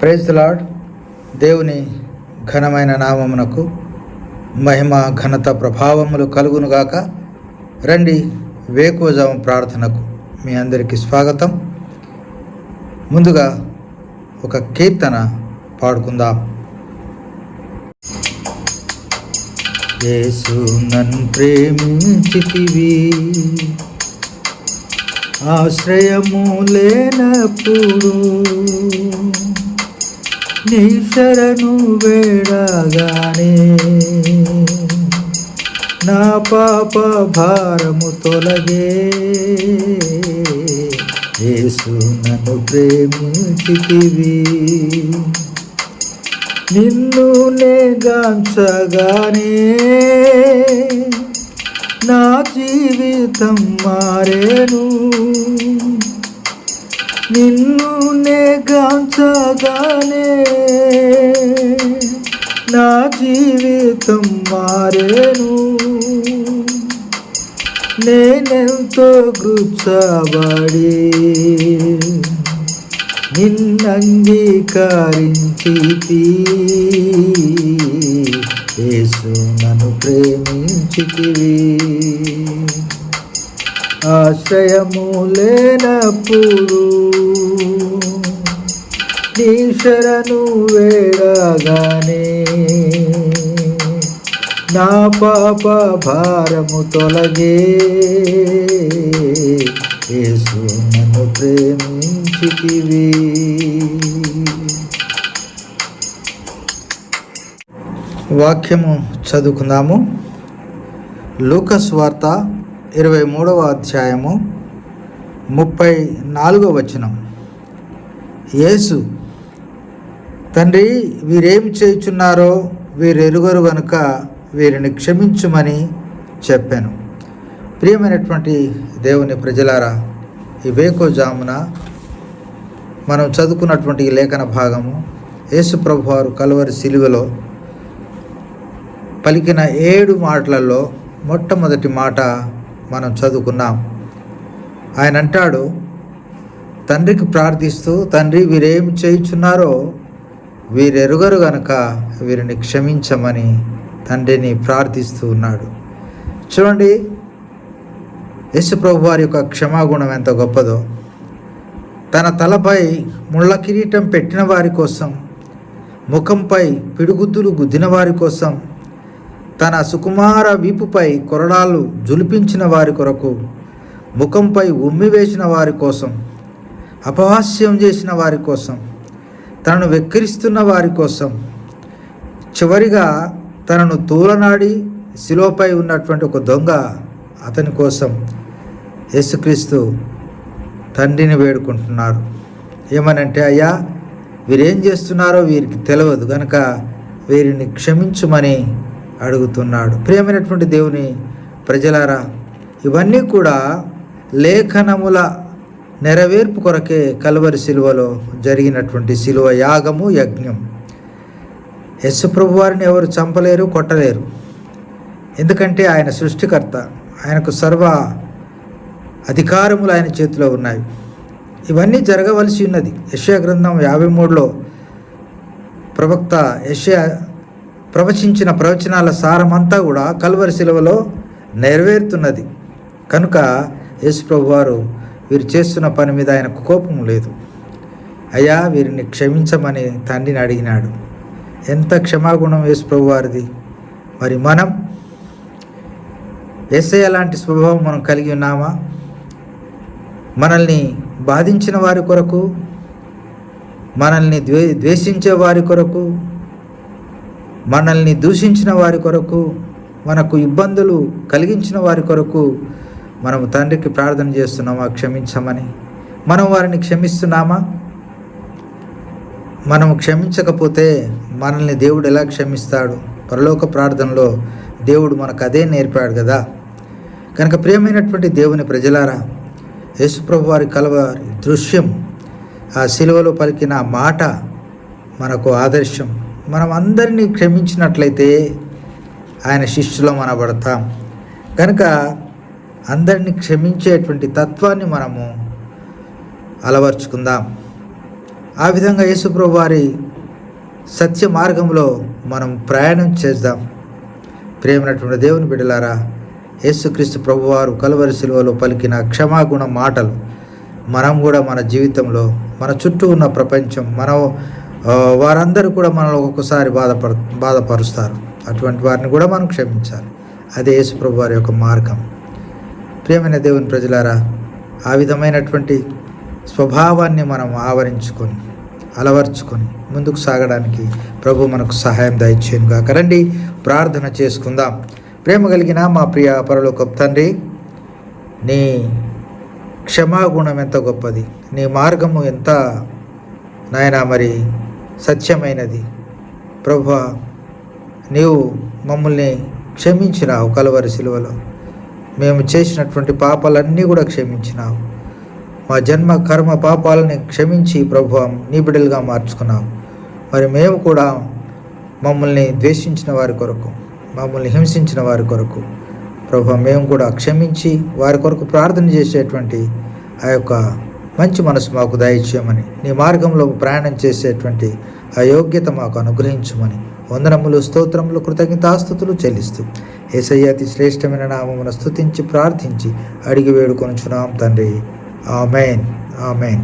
Praise lord దేవుని ఘనమైన నామమునకు మహిమ ఘనత ప్రభావములు కలుగునుగాక రండి వేకువజాము ప్రార్థనకు మీ అందరికీ స్వాగతం. ముందుగా ఒక కీర్తన పాడుకుందాం. యేసు నన్ను ప్రేమించితివి. ఆశ్రయము లేనప్పుడు నీ శరణు వేడగానే. నా పాప భారము తొలగే. యేసు నన్ను ప్రేమించితివి. నిన్ను నేగాంచగానే నా జీవితం మారేను. నిన్ను నేగాంచగానే నా జీవితం మారేను. నేనెంతో గుచ్చబడి నిన్నంగీకరించి యేసు నన్ను ప్రేమించితివి. ఆశ్రయము లేనప్పుడు నీ శరణు వేడగానే నా పాప భారము తొలగే. యేసు నన్ను ప్రేమించితివి. వాక్యము చదువుకుందాము. లూకస్ వార్త ఇరవై మూడవ అధ్యాయము ముప్పై నాలుగవ వచనం. యేసు తండ్రి వీరేమి చేయుచున్నారో వీరెరుగరు గనుక వీరిని క్షమించుమని చెప్పాను. ప్రియమైనటువంటి దేవుని ప్రజలారా ఈ వేకోజామున మనం చదువుకున్నటువంటి ఈ లేఖన భాగము యేసు ప్రభువారు కలువరి సిలువలో పలికిన ఏడు మాటలలో మొట్టమొదటి మాట మనం చదువుకున్నాం. ఆయన అంటాడు తండ్రికి ప్రార్థిస్తూ తండ్రి వీరేం చేయుచున్నారో వీరెరుగరు గనక వీరిని క్షమించమని తండ్రిని ప్రార్థిస్తూ ఉన్నాడు. చూడండి యేసు ప్రభు వారి యొక్క క్షమాగుణం ఎంత గొప్పదో. తన తలపై ముళ్ళ కిరీటం పెట్టిన వారి కోసం ముఖంపై పిడుగుద్దులు గుద్దిన వారి కోసం తన సుకుమార వీపుపై కొరడాలు జులిపించిన వారి కొరకు ముఖంపై ఉమ్మి వేసిన వారి కోసం అపహాస్యం చేసిన వారి కోసం తనను వెక్కిరిస్తున్న వారి కోసం చివరిగా తనను తూలనాడి శిలోపై ఉన్నటువంటి ఒక దొంగ అతని కోసం యేసుక్రీస్తు తండ్రిని వేడుకుంటున్నారు. ఏమనంటే అయ్యా వీరేం చేస్తున్నారో వీరికి తెలియదు కనుక వీరిని క్షమించుమని అడుగుతున్నాడు. ప్రియమైనటువంటి దేవుని ప్రజలారా ఇవన్నీ కూడా లేఖనముల నెరవేర్పు కొరకే కలువరి శిలువలో జరిగినటువంటి శిలువ యాగము యజ్ఞం. యశుప్రభు వారిని ఎవరు చంపలేరు కొట్టలేరు. ఎందుకంటే ఆయన సృష్టికర్త ఆయనకు సర్వ అధికారములు ఆయన చేతిలో ఉన్నాయి. ఇవన్నీ జరగవలసి ఉన్నది. యశయ గ్రంథం యాభై మూడులో ప్రవక్త యశయ ప్రవచించిన ప్రవచనాల సారమంతా కూడా కల్వరి శిలవలో నెరవేరుతున్నది. కనుక యేసుప్రభు వారు వీరు చేస్తున్న పని మీద ఆయనకు కోపం లేదు. అయ్యా వీరిని క్షమించమని తండ్రిని అడిగినాడు. ఎంత క్షమాగుణం యేసుప్రభు వారిది మరి మనం ఎస్ఐ లాంటి స్వభావం మనం కలిగి ఉన్నామా? మనల్ని బాధించిన వారి కొరకు మనల్ని ద్వే ద్వేషించే వారి కొరకు మనల్ని దూషించిన వారి కొరకు మనకు ఇబ్బందులు కలిగించిన వారి కొరకు మనము తండ్రికి ప్రార్థన చేస్తున్నామా? క్షమించమని. మనం వారిని క్షమిస్తున్నామా? మనము క్షమించకపోతే మనల్ని దేవుడు ఎలా క్షమిస్తాడు? పరలోక ప్రార్థనలో దేవుడు మనకు అదే నేర్పాడు కదా. కనుక ప్రియమైనటువంటి దేవుని ప్రజలారా యేసుప్రభు వారి కలవారి దృశ్యం ఆ శిలువలో పలికిన మాట మనకు ఆదర్శం. మనం అందరినీ క్షమించినట్లయితే ఆయన శిష్యులం అనబడతాం. కనుక అందరినీ క్షమించేటువంటి తత్వాన్ని మనము అలవర్చుకుందాం. ఆ విధంగా యేసుప్రభు వారి సత్య మార్గంలో మనం ప్రయాణం చేద్దాం. ప్రేమైనటువంటి దేవుని బిడ్డలారా యేసుక్రీస్తు ప్రభువారు కలువరి శిలువలో పలికిన క్షమాగుణ మాటలు మనం కూడా మన జీవితంలో మన చుట్టూ ఉన్న ప్రపంచం మన వారందరూ కూడా మనల్ని ఒక్కొక్కసారి బాధపడు బాధపరుస్తారు. అటువంటి వారిని కూడా మనం క్షమించాలి. అదే యేసుప్రభు వారి యొక్క మార్గం. ప్రియమైన దేవుని ప్రజలారా ఆ విధమైనటువంటి స్వభావాన్ని మనం ఆవరించుకొని అలవర్చుకొని ముందుకు సాగడానికి ప్రభు మనకు సహాయం దయచేయనుగా కరండి రండి ప్రార్థన చేసుకుందాం. ప్రేమ కలిగిన మా ప్రియ పరలోకపు తండ్రి నీ క్షమాగుణం ఎంత గొప్పది నీ మార్గము ఎంత నాయన మరి సత్యమైనది. ప్రభు నీవు మమ్మల్ని క్షమించినావు కలవరి సిలువలో. మేము చేసినటువంటి పాపాలన్నీ కూడా క్షమించినావు. మా జన్మ కర్మ పాపాలని క్షమించి ప్రభు నీ బిడ్డలుగా మార్చుకున్నావు. మరి మేము కూడా మమ్మల్ని ద్వేషించిన వారి కొరకు మమ్మల్ని హింసించిన వారి కొరకు ప్రభు మేము కూడా క్షమించి వారి కొరకు ప్రార్థన చేసేటువంటి ఆ యొక్క మంచి మనసు మాకు దయచేయమని నీ మార్గంలో ప్రయాణం చేసేటువంటి అయోగ్యత మాకు అనుగ్రహించమని వందనములు స్తోత్రములు కృతజ్ఞతాస్థుతులు చెల్లిస్తూ ఏసయ్య అతి శ్రేష్టమైన నామమును స్తుతించి ప్రార్థించి అడిగి వేడుకొనుచున్నాం తండ్రి. ఆమెన్. ఆమెన్.